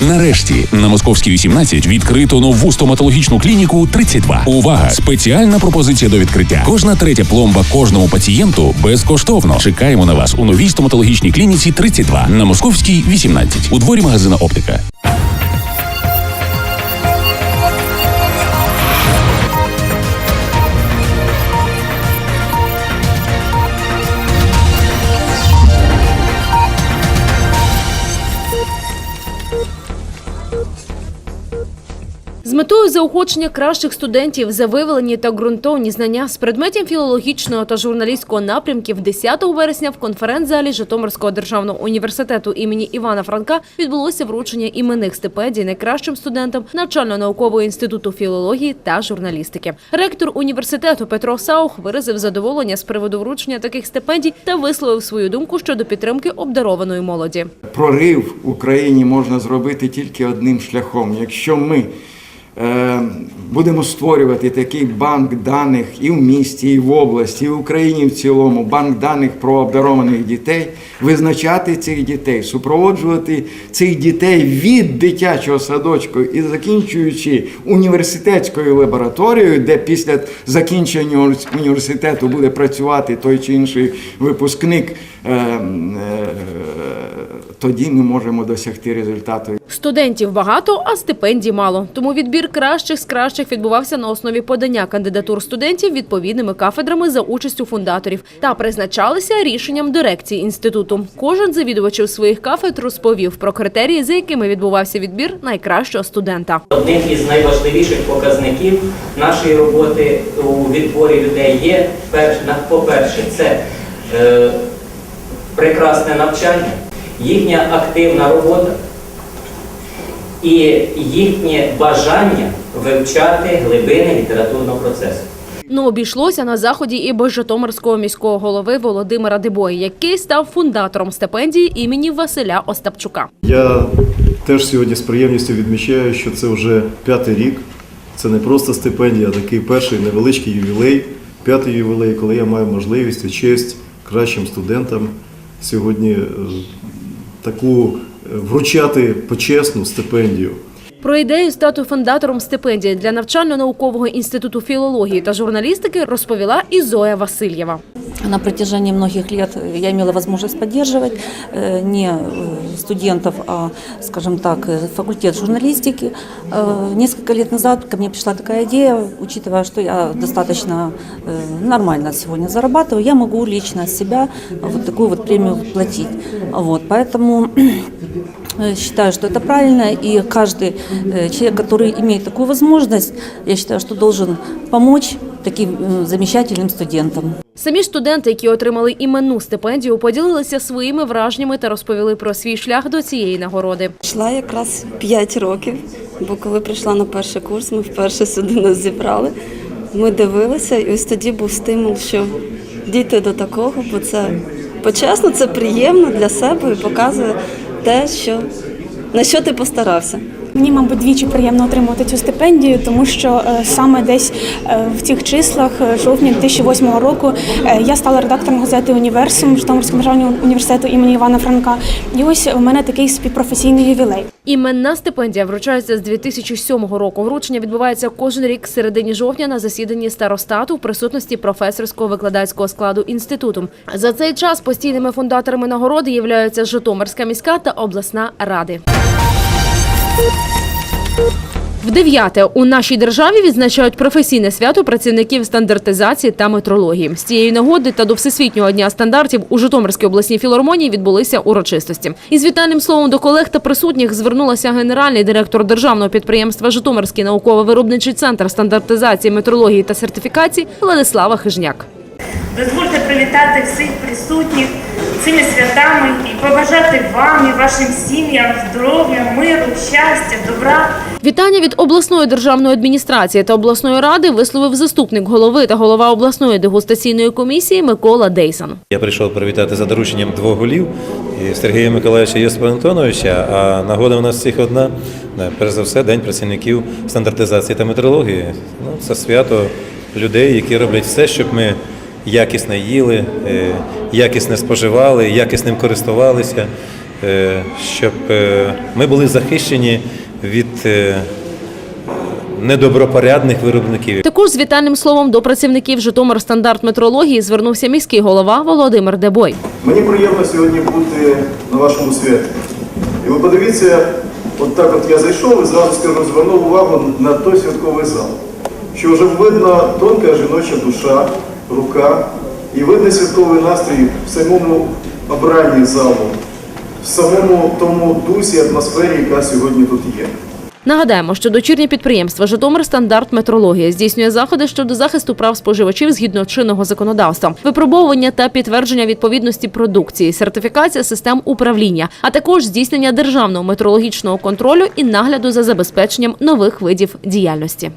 Нарешті на Московській 18 відкрито нову стоматологічну клініку 32. Увага! Спеціальна пропозиція до відкриття. Кожна третя пломба кожному пацієнту безкоштовно. Чекаємо на вас у новій стоматологічній клініці 32 на Московській 18 у дворі магазина Оптика. Метою заохочення кращих студентів за виявлені та ґрунтовні знання з предметів філологічного та журналістського напрямків 10 вересня в конференц-залі Житомирського державного університету імені Івана Франка відбулося вручення іменних стипендій найкращим студентам навчально-наукового інституту філології та журналістики. Ректор університету Петро Саух виразив задоволення з приводу вручення таких стипендій та висловив свою думку щодо підтримки обдарованої молоді. прорив в Україні можна зробити тільки одним шляхом. Якщо ми будемо створювати такий банк даних і в місті, і в області, і в Україні в цілому, банк даних про обдарованих дітей, визначати цих дітей, супроводжувати цих дітей від дитячого садочку і закінчуючи університетською лабораторією, де після закінчення університету буде працювати той чи інший випускник. Тоді ми можемо досягти результату. Студентів багато, а стипендій мало. Тому відбір кращих з кращих відбувався на основі подання кандидатур студентів відповідними кафедрами за участю фундаторів та призначалися рішенням дирекції інституту. Кожен завідувачів своїх кафедр розповів про критерії, за якими відбувався відбір найкращого студента. Одним із найважливіших показників нашої роботи у відборі людей є, перш- на- по-перше, це е, прекрасне навчання, їхня активна робота і їхнє бажання вивчати глибини літературного процесу. Ну обійшлося на заході і без Житомирського міського голови Володимира Дебої, який став фундатором стипендії імені Василя Остапчука. Я теж сьогодні з приємністю відмічаю, що це вже п'ятий рік. Це не просто стипендія, а такий перший невеличкий ювілей, п'ятий ювілей, коли я маю можливість і честь кращим студентам сьогодні е, таку е, вручати почесну стипендію. Про ідею стати фундатором стипендії для навчально-наукового інституту філології та журналістики розповіла і Зоя Васильєва. На протяжении многих лет я имела возможность поддерживать э, не э, студентов, а, скажем так, э, факультет журналистики. Несколько лет назад ко мне пришла такая идея, учитывая, что я достаточно нормально сегодня зарабатываю, я могу лично с себя вот такую вот премию платить. Вот, поэтому считаю, что это правильно, и каждый человек, который имеет такую возможность, я считаю, что должен помочь таким замечательным студентам. Самі студенти, які отримали іменну стипендію, поділилися своїми враженнями та розповіли про свій шлях до цієї нагороди. Йшла якраз 5 років, бо коли прийшла на перший курс, ми вперше сюди нас зібрали. Ми дивилися, і ось тоді був стимул, що дійти до такого, бо це почесно, це приємно для себе і показує те, що на що ти постарався. Мені, мабуть, двічі приємно отримувати цю стипендію, тому що е, саме десь е, в цих числах е, жовтня 2008 року я стала редактором газети Універсум Житомирського державного університету імені Івана Франка. І ось у мене такий співпрофесійний ювілей. Іменна стипендія вручається з 2007 року. Вручення відбувається кожен рік середині жовтня на засіданні старостату в присутності професорського викладацького складу інституту. За цей час постійними фундаторами нагороди являються Житомирська міська та обласна ради. В дев'яте у нашій державі відзначають професійне свято працівників стандартизації та метрології. З цієї нагоди та до всесвітнього дня стандартів у Житомирській обласній філармонії відбулися урочистості. Із вітальним словом до колег та присутніх звернулася генеральний директор державного підприємства Житомирський науково-виробничий центр стандартизації, метрології та сертифікації Владислава Хижняк. Дозвольте привітати всіх присутніх цими святами і побажати вам і вашим сім'ям здоров'я, миру, щастя, добра. Вітання від обласної державної адміністрації та обласної ради висловив заступник голови та голова обласної дегустаційної комісії Микола Дейсан. Я прийшов привітати за дорученням двох голів і Сергія Миколаївича Йосипа Антоновича. А нагода у нас всіх одна. Перш за все, День працівників стандартизації та метрології. Ну, це свято людей, які роблять все, щоб ми якісно їли, е, якісно споживали, якісним користувалися. е, щоб е, ми були захищені від недобропорядних виробників. Також з вітальним словом до працівників Житомир стандарт метрології звернувся міський голова Володимир Дебой. Мені приємно сьогодні бути на вашому святі. І ви подивіться, от так от я зайшов і зразу скажу, звернув увагу на той святковий зал. Що вже видно тонка жіноча душа, рука, і видно святковий настрій в самому обранні залу, в самому тому дусі, атмосфері, яка сьогодні тут є. Нагадаємо, що дочірнє підприємство Житомир стандарт метрологія здійснює заходи щодо захисту прав споживачів згідно чинного законодавства, випробовування та підтвердження відповідності продукції, сертифікація систем управління, а також здійснення державного метрологічного контролю і нагляду за забезпеченням нових видів діяльності.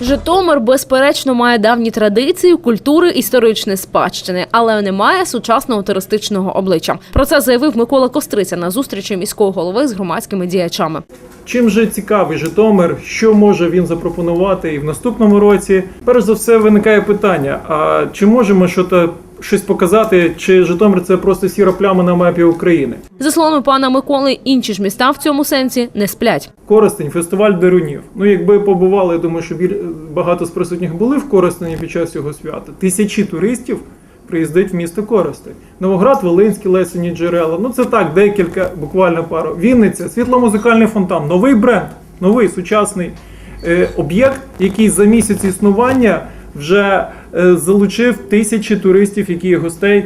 Житомир, безперечно, має давні традиції, культури, історичні спадщини, але не має сучасного туристичного обличчя. Про це заявив Микола Костриця на зустрічі міського голови з громадськими діячами. Чим же цікавий Житомир, що може він запропонувати і в наступному році? Перш за все виникає питання: а чи можемо щось, щось показати, чи Житомир це просто сіра пляма на мапі України? За словами пана Миколи, інші ж міста в цьому сенсі не сплять. Коростень, фестиваль Дерунів. Ну, якби побували, я думаю, що багато з присутніх були в Коростені під час цього свята. Тисячі туристів приїздить в місто Коростень. Новоград, Волинський, Лесені Джерела. Ну це так, декілька, буквально пару. Вінниця, світло-музикальний фонтан, новий бренд, новий сучасний е, об'єкт, який за місяць існування вже залучив тисячі туристів, які гостей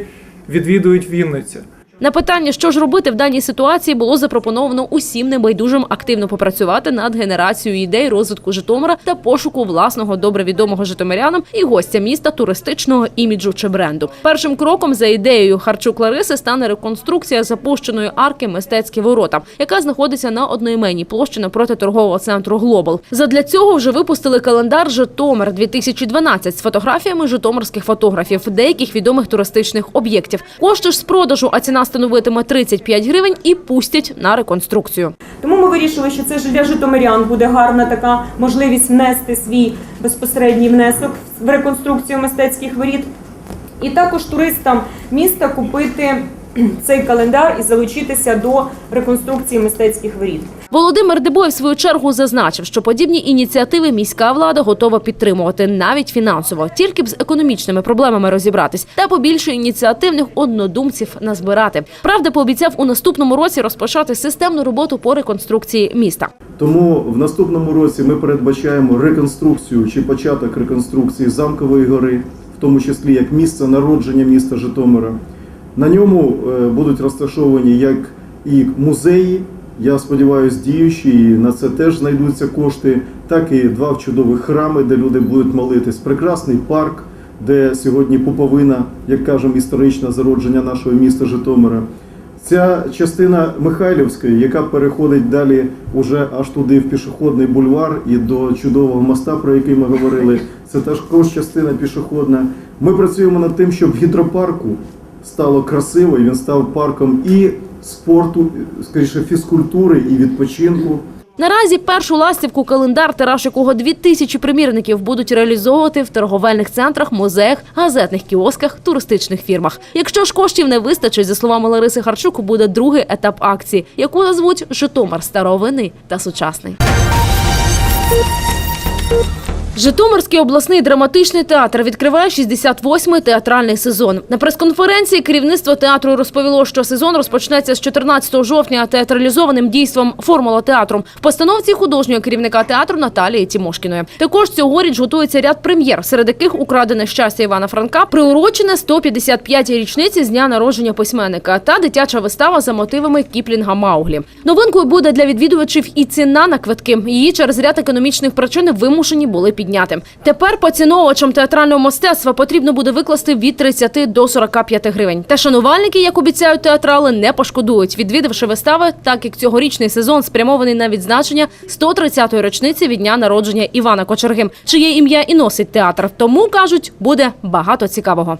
відвідують Вінницю. На питання, що ж робити в даній ситуації, було запропоновано усім небайдужим активно попрацювати над генерацією ідей розвитку Житомира та пошуку власного добре відомого житомирянам і гостя міста туристичного іміджу чи бренду. Першим кроком за ідеєю Харчук Лариси стане реконструкція запущеної арки Мистецькі ворота, яка знаходиться на одноіменній площі напроти торгового центру Глобал. Задля цього вже випустили календар Житомир 2012 з фотографіями житомирських фотографів, деяких відомих туристичних об'єктів. Кошти ж з продажу, а ціна становитиме 35 гривень і пустять на реконструкцію. Тому ми вирішили, що це для житомирян буде гарна така можливість внести свій безпосередній внесок в реконструкцію мистецьких воріт. І також туристам міста купити цей календар і залучитися до реконструкції мистецьких воріт. Володимир Дебой в свою чергу зазначив, що подібні ініціативи міська влада готова підтримувати навіть фінансово, тільки б з економічними проблемами розібратись та побільше ініціативних однодумців назбирати. Правда, пообіцяв у наступному році розпочати системну роботу по реконструкції міста. Тому в наступному році ми передбачаємо реконструкцію чи початок реконструкції замкової гори, в тому числі як місце народження міста Житомира. На ньому е, будуть розташовані як і музеї, я сподіваюся, діючі, і на це теж знайдуться кошти, так і два чудових храми, де люди будуть молитись. Прекрасний парк, де сьогодні пуповина, як кажемо, історичне зародження нашого міста Житомира. Ця частина Михайлівської, яка переходить далі уже аж туди в пішохідний бульвар і до чудового моста, про який ми говорили, це також частина пішохідна. Ми працюємо над тим, щоб гідропарку стало красиво, і він став парком і спорту, скоріше фізкультури і відпочинку. Наразі першу ластівку календар, тираж якого 2000 примірників будуть реалізовувати в торговельних центрах, музеях, газетних кіосках, туристичних фірмах. Якщо ж коштів не вистачить, за словами Лариси Харчук, буде другий етап акції, яку назвуть Житомир старовинний та сучасний. Житомирський обласний драматичний театр відкриває 68-й театральний сезон. На прес-конференції керівництво театру розповіло, що сезон розпочнеться з 14 жовтня театралізованим дійством Формула театру в постановці художнього керівника театру Наталії Тімошкіної. Також цьогоріч готується ряд прем'єр, серед яких украдене щастя Івана Франка, приурочене 155-й річниці з дня народження письменника та дитяча вистава за мотивами Кіплінга Мауглі. Новинкою буде для відвідувачів і ціна на квитки. Її через ряд економічних причин вимушені були підняти. Тепер поціновувачам театрального мистецтва потрібно буде викласти від 30 до 45 гривень. Та шанувальники, як обіцяють театрали, не пошкодують, відвідавши вистави, так як цьогорічний сезон спрямований на відзначення 130-ї річниці від дня народження Івана Кочерги, чиє ім'я і носить театр. Тому кажуть, буде багато цікавого.